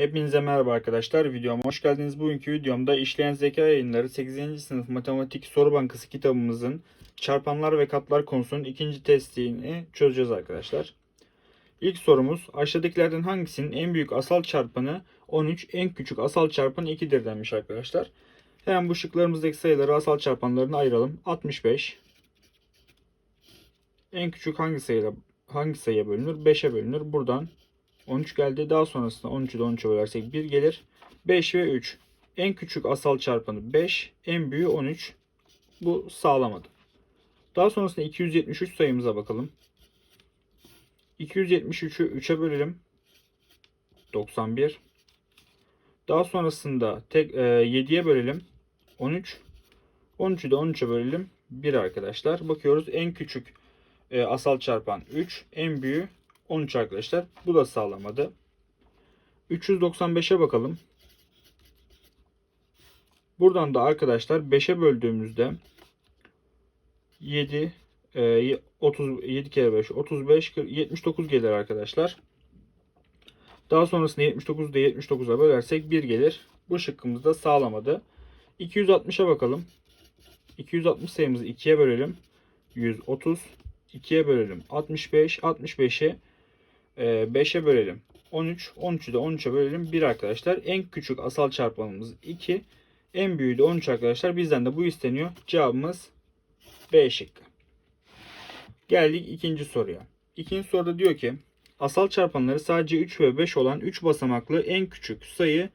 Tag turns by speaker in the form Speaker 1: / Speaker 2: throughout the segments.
Speaker 1: Hepinize merhaba arkadaşlar. Videoma hoş geldiniz. Bugünkü videomda işleyen zeka yayınları 8. sınıf matematik soru bankası kitabımızın çarpanlar ve katlar konusunun ikinci testini çözeceğiz arkadaşlar. İlk sorumuz aşağıdakilerden hangisinin en büyük asal çarpanı 13, en küçük asal çarpanı 2'dir denmiş arkadaşlar. Hemen bu şıklarımızdaki sayıları asal çarpanlarına ayıralım. 65 en küçük hangi sayıyla hangi sayıya bölünür? 5'e bölünür. Buradan 13 geldi. Daha sonrasında 13'ü de 13'e bölersek 1 gelir. 5 ve 3. En küçük asal çarpanı 5. En büyüğü 13. Bu sağlamadı. Daha sonrasında 273 sayımıza bakalım. 273'ü 3'e bölelim. 91. Daha sonrasında tek, e, 7'ye bölelim. 13. 13'ü de 13'e bölelim. 1 arkadaşlar. Bakıyoruz en küçük e, asal çarpan 3. En büyüğü 13 arkadaşlar. Bu da sağlamadı. 395'e bakalım. Buradan da arkadaşlar 5'e böldüğümüzde 7 e, 30 7 kere 5 35 40, 79 gelir arkadaşlar. Daha sonrasında 79'u da 79'a bölersek 1 gelir. Bu şıkkımız da sağlamadı. 260'a bakalım. 260 sayımızı 2'ye bölelim. 130 2'ye bölelim. 65 65'i 5'e bölelim. 13 13'ü de 13'e bölelim. 1 arkadaşlar. En küçük asal çarpanımız 2. En büyüğü de 13 arkadaşlar. Bizden de bu isteniyor. Cevabımız B şıkkı. Geldik ikinci soruya. İkinci soruda diyor ki asal çarpanları sadece 3 ve 5 olan 3 basamaklı en küçük sayı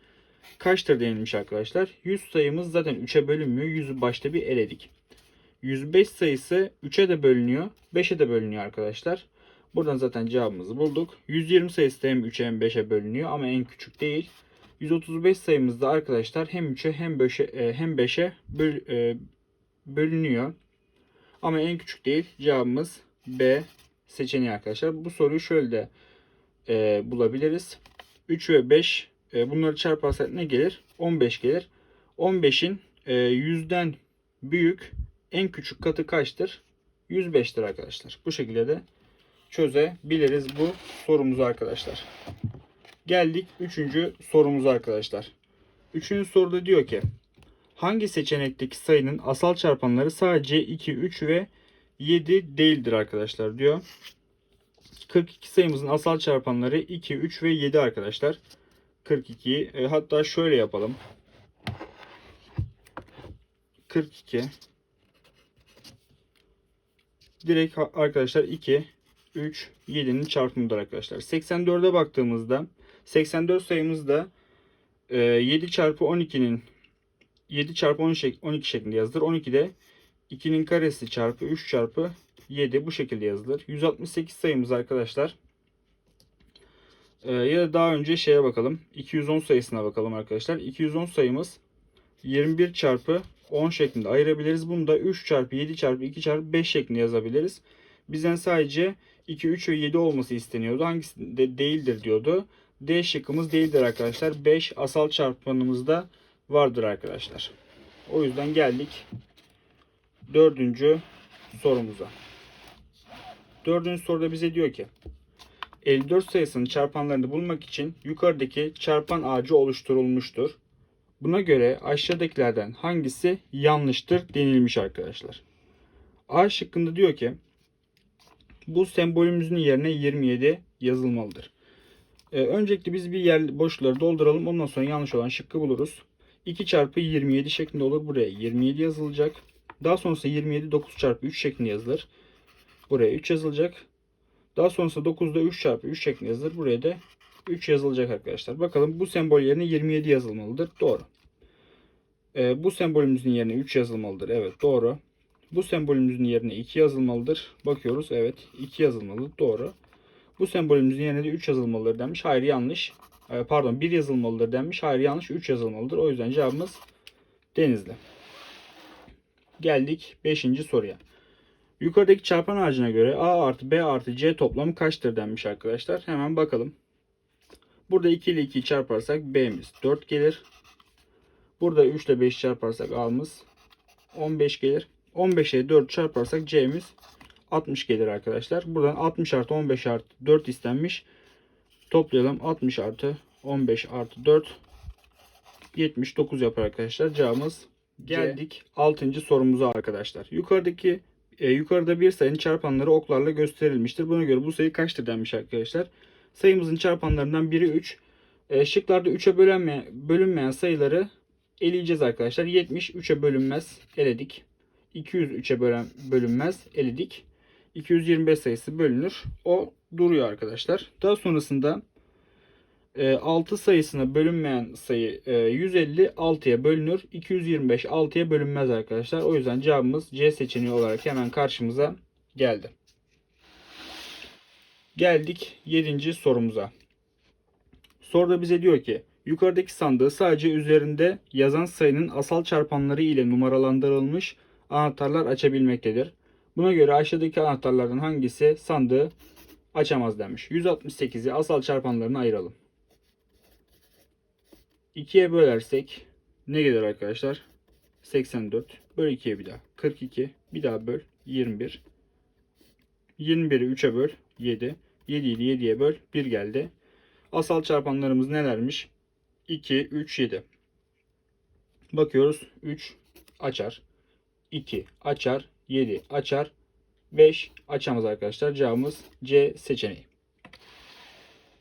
Speaker 1: kaçtır denilmiş arkadaşlar. 100 sayımız zaten 3'e bölünmüyor. 100'ü başta bir eledik. 105 sayısı 3'e de bölünüyor. 5'e de bölünüyor arkadaşlar. Buradan zaten cevabımızı bulduk. 120 sayısı da hem 3'e hem 5'e bölünüyor ama en küçük değil. 135 sayımızda arkadaşlar hem 3'e hem 5'e hem 5'e böl, e, bölünüyor. Ama en küçük değil. Cevabımız B seçeneği arkadaşlar. Bu soruyu şöyle de e, bulabiliriz. 3 ve 5 e, bunları çarparsak ne gelir? 15 gelir. 15'in e, 100'den büyük en küçük katı kaçtır? 105'tir arkadaşlar. Bu şekilde de çözebiliriz bu sorumuzu arkadaşlar. Geldik 3. sorumuza arkadaşlar. 3. soruda diyor ki hangi seçenekteki sayının asal çarpanları sadece 2, 3 ve 7 değildir arkadaşlar diyor. 42 sayımızın asal çarpanları 2, 3 ve 7 arkadaşlar. 42 e, hatta şöyle yapalım. 42 direkt arkadaşlar 2 3 7'nin çarpımıdır arkadaşlar. 84'e baktığımızda 84 sayımızda 7 çarpı 12'nin 7 çarpı 12 şeklinde yazılır. 12 de 2'nin karesi çarpı 3 çarpı 7 bu şekilde yazılır. 168 sayımız arkadaşlar. Ee, ya da daha önce şeye bakalım. 210 sayısına bakalım arkadaşlar. 210 sayımız 21 çarpı 10 şeklinde ayırabiliriz. Bunu da 3 çarpı 7 çarpı 2 çarpı 5 şeklinde yazabiliriz. Bizden sadece 2, 3 ve 7 olması isteniyordu. Hangisi de değildir diyordu. D şıkkımız değildir arkadaşlar. 5 asal çarpanımızda vardır arkadaşlar. O yüzden geldik dördüncü sorumuza. Dördüncü soruda bize diyor ki 54 sayısının çarpanlarını bulmak için yukarıdaki çarpan ağacı oluşturulmuştur. Buna göre aşağıdakilerden hangisi yanlıştır denilmiş arkadaşlar. A şıkkında diyor ki bu sembolümüzün yerine 27 yazılmalıdır. Ee, öncelikle biz bir yer boşlukları dolduralım. Ondan sonra yanlış olan şıkkı buluruz. 2 çarpı 27 şeklinde olur. Buraya 27 yazılacak. Daha sonrasında 27 9 çarpı 3 şeklinde yazılır. Buraya 3 yazılacak. Daha sonrasında 9'da 3 çarpı 3 şeklinde yazılır. Buraya da 3 yazılacak arkadaşlar. Bakalım bu sembol yerine 27 yazılmalıdır. Doğru. Ee, bu sembolümüzün yerine 3 yazılmalıdır. Evet doğru. Bu sembolümüzün yerine 2 yazılmalıdır. Bakıyoruz. Evet 2 yazılmalı. Doğru. Bu sembolümüzün yerine de 3 yazılmalıdır demiş. Hayır yanlış. Ee, pardon 1 yazılmalıdır demiş. Hayır yanlış. 3 yazılmalıdır. O yüzden cevabımız Denizli. Geldik 5. soruya. Yukarıdaki çarpan ağacına göre A artı B artı C toplamı kaçtır denmiş arkadaşlar. Hemen bakalım. Burada 2 ile 2'yi çarparsak B'miz 4 gelir. Burada 3 ile 5 çarparsak A'mız 15 gelir. 15 ile 4 çarparsak C'miz 60 gelir arkadaşlar. Buradan 60 artı 15 artı 4 istenmiş. Toplayalım 60 artı 15 artı 4 79 yapar arkadaşlar. Cevabımız geldik 6. sorumuza arkadaşlar. Yukarıdaki e, yukarıda bir sayının çarpanları oklarla gösterilmiştir. Buna göre bu sayı kaçtır denmiş arkadaşlar. Sayımızın çarpanlarından biri 3. E, şıklarda 3'e bölünmeyen, bölünmeyen sayıları eleyeceğiz arkadaşlar. 70 3'e bölünmez. Eledik. 200 3'e bölen, bölünmez. Eledik. 225 sayısı bölünür. O duruyor arkadaşlar. Daha sonrasında e, 6 sayısına bölünmeyen sayı e, 150 6'ya bölünür. 225 6'ya bölünmez arkadaşlar. O yüzden cevabımız C seçeneği olarak hemen karşımıza geldi. Geldik 7. sorumuza. Soruda bize diyor ki yukarıdaki sandığı sadece üzerinde yazan sayının asal çarpanları ile numaralandırılmış anahtarlar açabilmektedir. Buna göre aşağıdaki anahtarlardan hangisi sandığı açamaz demiş. 168'i asal çarpanlarına ayıralım. 2'ye bölersek ne gelir arkadaşlar? 84. Böl 2'ye bir daha. 42. Bir daha böl. 21. 21'i 3'e böl. 7. 7'yi 7'ye böl. 1 geldi. Asal çarpanlarımız nelermiş? 2, 3, 7. Bakıyoruz. 3 açar. 2 açar. 7 açar. 5 açamaz arkadaşlar. Cevabımız C seçeneği.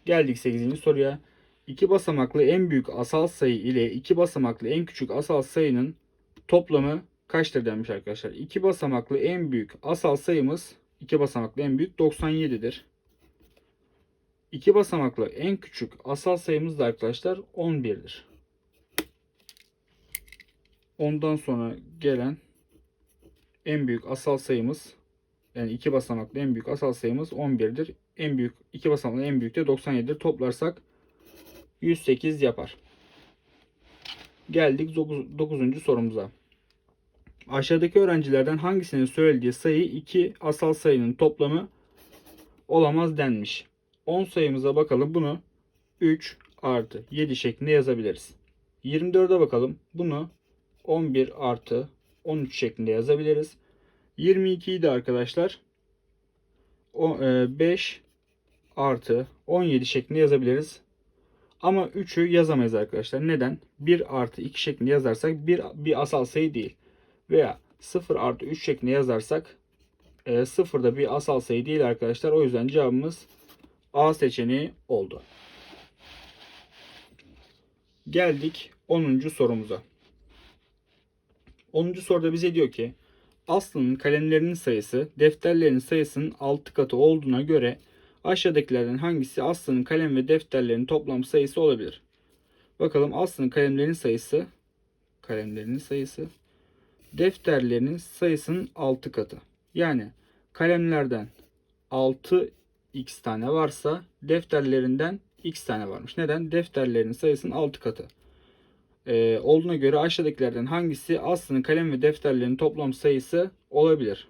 Speaker 1: Geldik 8. soruya. 2 basamaklı en büyük asal sayı ile 2 basamaklı en küçük asal sayının toplamı kaçtır denmiş arkadaşlar. 2 basamaklı en büyük asal sayımız 2 basamaklı en büyük 97'dir. 2 basamaklı en küçük asal sayımız da arkadaşlar 11'dir. Ondan sonra gelen en büyük asal sayımız yani 2 basamaklı en büyük asal sayımız 11'dir. En büyük 2 basamaklı en büyük de 97'dir. Toplarsak 108 yapar. Geldik 9. sorumuza. Aşağıdaki öğrencilerden hangisinin söylediği sayı 2 asal sayının toplamı olamaz denmiş. 10 sayımıza bakalım. Bunu 3 artı 7 şeklinde yazabiliriz. 24'e bakalım. Bunu 11 artı 13 şeklinde yazabiliriz. 22'yi de arkadaşlar 5 artı 17 şeklinde yazabiliriz. Ama 3'ü yazamayız arkadaşlar. Neden? 1 artı 2 şeklinde yazarsak bir, bir asal sayı değil. Veya 0 artı 3 şeklinde yazarsak e, 0 da bir asal sayı değil arkadaşlar. O yüzden cevabımız A seçeneği oldu. Geldik 10. sorumuza. 10. soruda bize diyor ki Aslı'nın kalemlerinin sayısı defterlerinin sayısının 6 katı olduğuna göre aşağıdakilerden hangisi Aslı'nın kalem ve defterlerinin toplam sayısı olabilir? Bakalım Aslı'nın kalemlerinin sayısı kalemlerinin sayısı defterlerinin sayısının 6 katı. Yani kalemlerden 6 x tane varsa defterlerinden x tane varmış. Neden? Defterlerin sayısının 6 katı. Ee, olduğuna göre aşağıdakilerden hangisi Aslı'nın kalem ve defterlerinin toplam sayısı olabilir?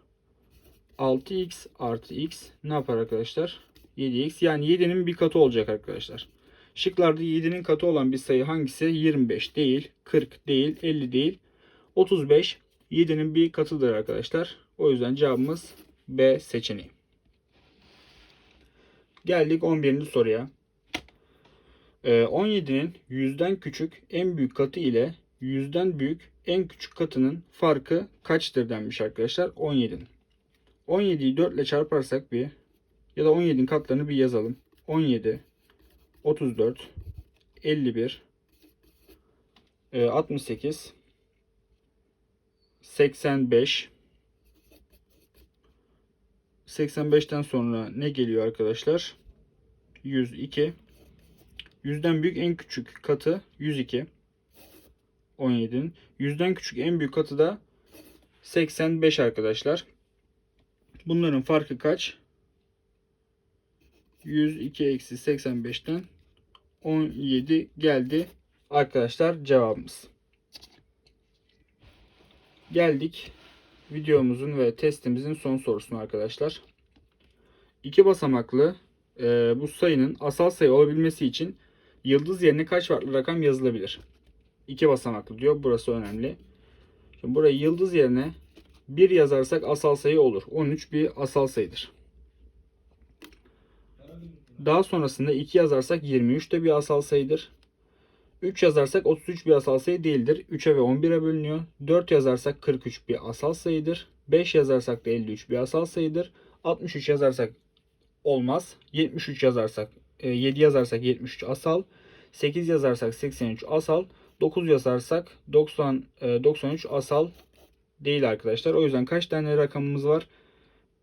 Speaker 1: 6x artı x ne yapar arkadaşlar? 7x yani 7'nin bir katı olacak arkadaşlar. Şıklarda 7'nin katı olan bir sayı hangisi? 25 değil, 40 değil, 50 değil. 35 7'nin bir katıdır arkadaşlar. O yüzden cevabımız B seçeneği. Geldik 11. soruya. Ee, 17'nin 100'den küçük en büyük katı ile 100'den büyük en küçük katının farkı kaçtır denmiş arkadaşlar 17'nin. 17'yi 4 ile çarparsak bir ya da 17'nin katlarını bir yazalım. 17, 34, 51, 68, 85, 85'ten sonra ne geliyor arkadaşlar? 102. 100'den büyük en küçük katı 102. 17'nin. 100'den küçük en büyük katı da 85 arkadaşlar. Bunların farkı kaç? 102 eksi 85'ten 17 geldi. Arkadaşlar cevabımız. Geldik videomuzun ve testimizin son sorusuna arkadaşlar. İki basamaklı e, bu sayının asal sayı olabilmesi için yıldız yerine kaç farklı rakam yazılabilir? İki basamaklı diyor. Burası önemli. Şimdi buraya yıldız yerine 1 yazarsak asal sayı olur. 13 bir asal sayıdır. Daha sonrasında 2 yazarsak 23 de bir asal sayıdır. 3 yazarsak 33 bir asal sayı değildir. 3'e ve 11'e bölünüyor. 4 yazarsak 43 bir asal sayıdır. 5 yazarsak da 53 bir asal sayıdır. 63 yazarsak olmaz. 73 yazarsak 7 yazarsak 73 asal. 8 yazarsak 83 asal. 9 yazarsak 90 e, 93 asal değil arkadaşlar. O yüzden kaç tane rakamımız var?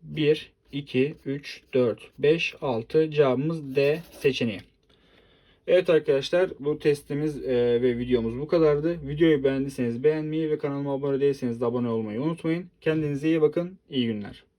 Speaker 1: 1 2 3 4 5 6 cevabımız D seçeneği. Evet arkadaşlar bu testimiz e, ve videomuz bu kadardı. Videoyu beğendiyseniz beğenmeyi ve kanalıma abone değilseniz de abone olmayı unutmayın. Kendinize iyi bakın. İyi günler.